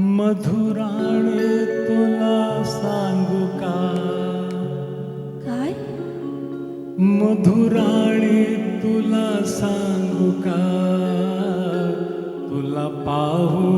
मधुराणे तुला सांगू का? काय? मधुराणे तुला सांगू का? तुला पाहून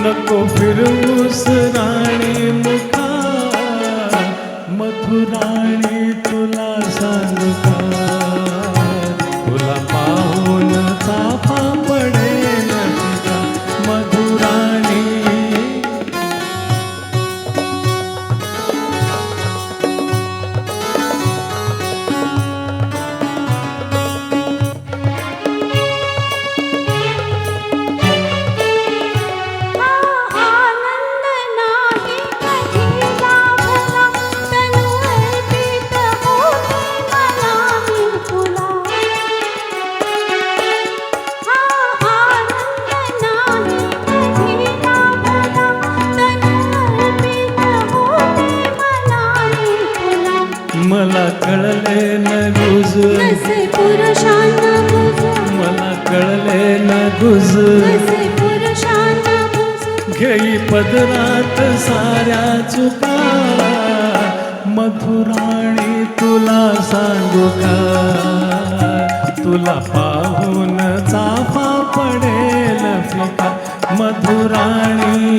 को फिर उस राणी मुखा मधुराणी तुला सांगता नसे पुरुषांना मला कळले न गुज. नसे पुरुषांना घेई पदरात साऱ्या चुका. मधुराणी तुला सांगू का? तुला पाहून चाफा पडेल फिका मधुराणी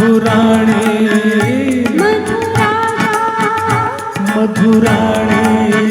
मधुराणी मधुराणी